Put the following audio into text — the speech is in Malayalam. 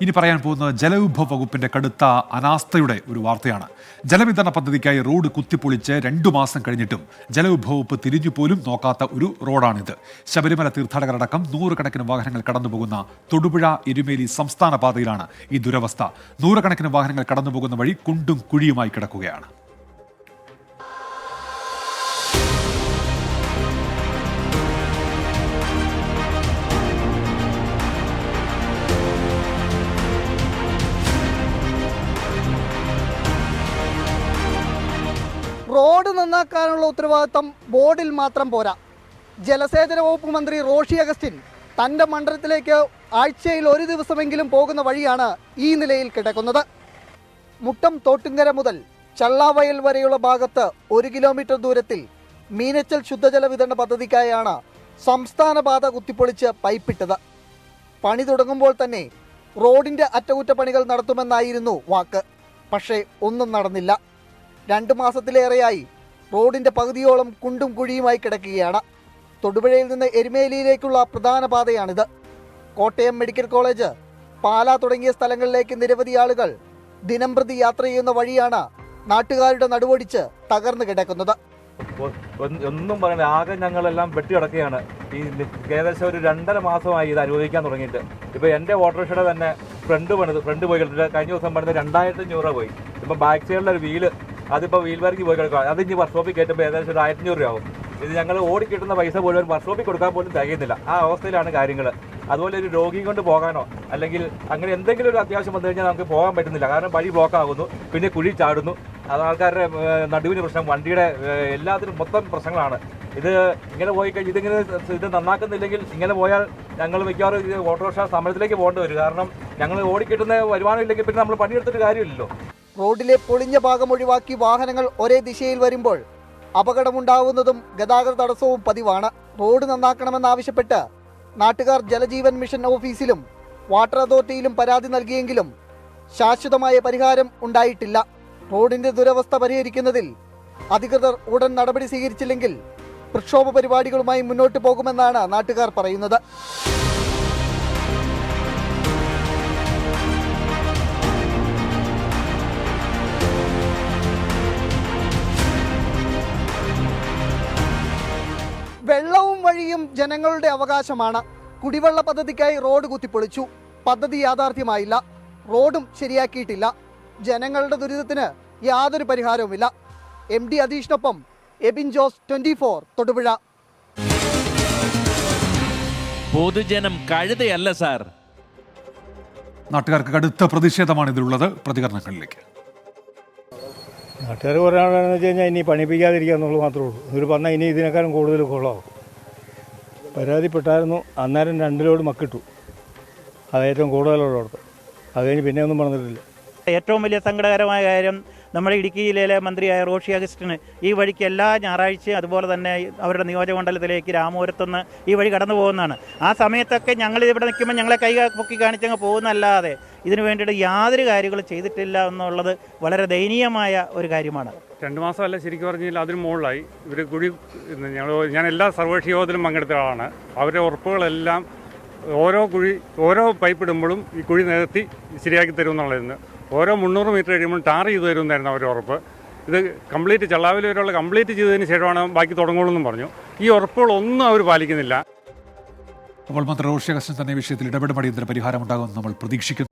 ഇനി പറയാൻ പോകുന്നത് ജലവിഭവ വകുപ്പിന്റെ കടുത്ത അനാസ്ഥയുടെ ഒരു വാർത്തയാണ്. ജലവിതരണ പദ്ധതിക്കായി റോഡ് കുത്തിപ്പൊളിച്ച് രണ്ടു മാസം കഴിഞ്ഞിട്ടും ജലവിഭവ വകുപ്പ് തിരിഞ്ഞുപോലും നോക്കാത്ത ഒരു റോഡാണിത്. ശബരിമല തീർത്ഥാടകരടക്കം നൂറുകണക്കിന് വാഹനങ്ങൾ കടന്നുപോകുന്ന തൊടുപുഴ എരുമേലി സംസ്ഥാന പാതയിലാണ് ഈ ദുരവസ്ഥ. നൂറുകണക്കിന് വാഹനങ്ങൾ കടന്നുപോകുന്ന വഴി കുണ്ടും കുഴിയുമായി കിടക്കുകയാണ്. റോഡ് നന്നാക്കാനുള്ള ഉത്തരവാദിത്തം ബോർഡിൽ മാത്രം പോരാ. ജലസേചന വകുപ്പ് മന്ത്രി റോഷി അഗസ്റ്റിൻ തന്റെ മണ്ഡലത്തിലേക്ക് ആഴ്ചയിൽ ഒരു ദിവസമെങ്കിലും പോകുന്ന വഴിയാണ് ഈ നിലയിൽ കിടക്കുന്നത്. മുട്ടം തോട്ടുങ്കര മുതൽ ചള്ളാവയൽ വരെയുള്ള ഭാഗത്ത് ഒരു കിലോമീറ്റർ ദൂരത്തിൽ മീനച്ചൽ ശുദ്ധജല വിതരണ പദ്ധതിക്കായാണ് സംസ്ഥാന പാത കുത്തിപ്പൊളിച്ച് പൈപ്പിട്ടത്. പണി തുടങ്ങുമ്പോൾ തന്നെ റോഡിന്റെ അറ്റകുറ്റപ്പണികൾ നടത്തുമെന്നായിരുന്നു വാക്ക്. പക്ഷേ ഒന്നും നടന്നില്ല. രണ്ട് മാസത്തിലേറെയായി റോഡിന്റെ പകുതിയോളം കുണ്ടും കുഴിയുമായി കിടക്കുകയാണ്. തൊടുപുഴയിൽ നിന്ന് എരുമേലിയിലേക്കുള്ള പ്രധാന പാതയാണിത്. കോട്ടയം മെഡിക്കൽ കോളേജ് പാല തുടങ്ങിയ സ്ഥലങ്ങളിലേക്ക് നിരവധി ആളുകൾ ദിനംപ്രതി യാത്ര ചെയ്യുന്ന വഴിയാണ് നാട്ടുകാരുടെ നടുവടിച്ച് തകർന്നു കിടക്കുന്നത്. ഒന്നും പറയണ്ട ആകെ ഞങ്ങളെല്ലാം വെട്ടിയടക്കുകയാണ് ഈ ഏകദേശം ഒരു രണ്ടര മാസമായി ഇത് അനുവദിക്കാൻ തുടങ്ങിയിട്ട്. ഇപ്പൊ എന്റെ ഓട്ടോറിക്ഷയുടെ തന്നെ ഫ്രണ്ട് പണിത് ഫ്രണ്ട് പോയി കഴിഞ്ഞ ദിവസം പണിത് രണ്ടായിരത്തി അഞ്ഞൂറ് രൂപ പോയി. ഇപ്പൊ ബാക്ക് സൈഡിലെ ഒരു വീൽ അതിപ്പോ വീൽ വർക്കിൽ പോയി കിടക്കുക. അത് ഇനി വർക്ക്ഷോപ്പിൽ കയറ്റുമ്പോൾ ഏകദേശം ഒരു ആയിരത്തി അഞ്ഞൂറ് രൂപ ആവും ഇത് ഞങ്ങൾ ഓടിക്കിട്ടുന്ന പൈസ പോലും വർക്ക്ഷോപ്പിൽ കൊടുക്കാൻ പോലും തികയുന്നില്ല. ആ അവസ്ഥയിലാണ് കാര്യങ്ങൾ അതുപോലെ ഒരു രോഗിയും കൊണ്ട് പോകാനോ അല്ലെങ്കിൽ അങ്ങനെ എന്തെങ്കിലും ഒരു അത്യാവശ്യം വന്നു കഴിഞ്ഞാൽ നമുക്ക് പോകാൻ പറ്റുന്നില്ല. കാരണം വഴി ബ്ലോക്ക് ആകുന്നു പിന്നെ കുഴി ചാടുന്നു. അത് ആൾക്കാരുടെ നടുവിന് പ്രശ്നം വണ്ടിയുടെ എല്ലാത്തിനും മൊത്തം പ്രശ്നങ്ങളാണ്. ഇത് ഇങ്ങനെ പോയി കഴിഞ്ഞ് ഇതിങ്ങനെ ഇത് നന്നാക്കുന്നില്ലെങ്കിൽ ഇങ്ങനെ പോയാൽ ഞങ്ങൾ മിക്കവാറും ഓട്ടോറിക്ഷ സമരത്തിലേക്ക് പോകേണ്ടി വരും. കാരണം ഞങ്ങൾ ഓടിക്കിട്ടുന്ന വരുമാനം ഇല്ലെങ്കിൽ പിന്നെ നമ്മൾ പണിയെടുത്തിട്ട് കാര്യമില്ലല്ലോ. റോഡിലെ പൊളിഞ്ഞ ഭാഗം ഒഴിവാക്കി വാഹനങ്ങൾ ഒരേ ദിശയിൽ വരുമ്പോൾ അപകടമുണ്ടാവുന്നതും ഗതാഗത തടസ്സവും പതിവാണ്. റോഡ് നന്നാക്കണമെന്നാവശ്യപ്പെട്ട് നാട്ടുകാർ ജലജീവൻ മിഷൻ ഓഫീസിലും വാട്ടർ അതോറിറ്റിയിലും പരാതി നൽകിയെങ്കിലും ശാശ്വതമായ പരിഹാരം ഉണ്ടായിട്ടില്ല. റോഡിന്റെ ദുരവസ്ഥ പരിഹരിക്കുന്നതിൽ അധികൃതർ ഉടൻ നടപടി സ്വീകരിച്ചില്ലെങ്കിൽ പ്രക്ഷോഭ പരിപാടികളുമായി മുന്നോട്ട് പോകുമെന്നാണ് നാട്ടുകാർ പറയുന്നത്. വഴിയും ജനങ്ങളുടെ അവകാശമാണ്. കുടിവെള്ള പദ്ധതിക്കായി റോഡ് കുത്തിപ്പൊളിച്ചു. പദ്ധതി യാഥാർത്ഥ്യമായില്ല. റോഡും ശരിയാക്കിയിട്ടില്ല. ജനങ്ങളുടെ ദുരിതത്തിന് യാതൊരു പരിഹാരവുമില്ല. എം ഡി അതീഷിനൊപ്പം എബിൻ ജോസ് ട്വന്റി ഫോർ തൊടുപുഴ. പൊതുജനം കഴുതയല്ല സാർ. നാട്ടുകാർക്ക് കടുത്ത പ്രതിഷേധമാണ് ഇതിലുള്ളത്. പ്രതികരണങ്ങളിലേക്ക്. നാട്ടുകാർ പറയാണെന്ന് വെച്ച് കഴിഞ്ഞാൽ ഇനി പണിപ്പിക്കാതിരിക്കുക എന്നുള്ളത് മാത്രമേ ഉള്ളൂ. ഇവർ പറഞ്ഞാൽ ഇനി ഇതിനേക്കാളും കൂടുതൽ കൊള്ളാവും പരാതിപ്പെട്ടായിരുന്നു. അന്നേരം രണ്ടിലോട് മക്കിട്ടു. അത് ഏറ്റവും കൂടുതലുള്ളടത്ത് അത് കഴിഞ്ഞ് പിന്നെ ഒന്നും പറഞ്ഞിട്ടില്ല. ഏറ്റവും വലിയ സങ്കടകരമായ കാര്യം നമ്മുടെ ഇടുക്കി ജില്ലയിലെ മന്ത്രിയായ റോഷി അഗസ്റ്റിന് ഈ വഴിക്ക് എല്ലാ ഞായറാഴ്ചയും അതുപോലെ തന്നെ അവരുടെ നിയോജകമണ്ഡലത്തിലേക്ക് രാമപുരത്തുനിന്ന് ഈ വഴി കടന്നു പോകുന്നതാണ്. ആ സമയത്തൊക്കെ ഞങ്ങൾ ഇവിടെ നിൽക്കുമ്പോൾ ഞങ്ങളെ കൈ പൊക്കി കാണിച്ചങ്ങ് പോകുന്നല്ലാതെ ഇതിനു വേണ്ടിയിട്ട് യാതൊരു കാര്യങ്ങളും ചെയ്തിട്ടില്ല എന്നുള്ളത് വളരെ ദയനീയമായ ഒരു കാര്യമാണ്. രണ്ട് മാസമല്ല ശരിക്കും പറഞ്ഞാൽ അതിന് മുകളിലായി. ഇവർ കുഴി ഞങ്ങൾ ഞാൻ എല്ലാ സർവകക്ഷി യോഗത്തിലും പങ്കെടുത്ത ആളാണ്. അവരുടെ ഉറപ്പുകളെല്ലാം ഓരോ കുഴി ഓരോ പൈപ്പ് ഇടുമ്പോഴും ഈ കുഴി നികത്തി ശരിയാക്കി തരുമെന്നുള്ളതെന്ന് ഓരോ മുന്നൂറ് മീറ്റർ കഴിയുമ്പോൾ ടാർ ചെയ്ത് തരുമെന്നായിരുന്നു അവരുടെ ഉറപ്പ്. ഇത് കംപ്ലീറ്റ് ചള്ളാവിൽ വരെയുള്ള കംപ്ലീറ്റ് ചെയ്തതിന് ശേഷമാണ് ബാക്കി തുടങ്ങുള്ളൂ പറഞ്ഞു. ഈ ഉറപ്പുകളൊന്നും അവർ പാലിക്കുന്നില്ല. അപ്പോൾ മന്ത്രി റോഷി തന്നെ വിഷയത്തിൽ ഇടപെടും. പരിഹാരം ഉണ്ടാകുമെന്ന് നമ്മൾ പ്രതീക്ഷിക്കുന്നു.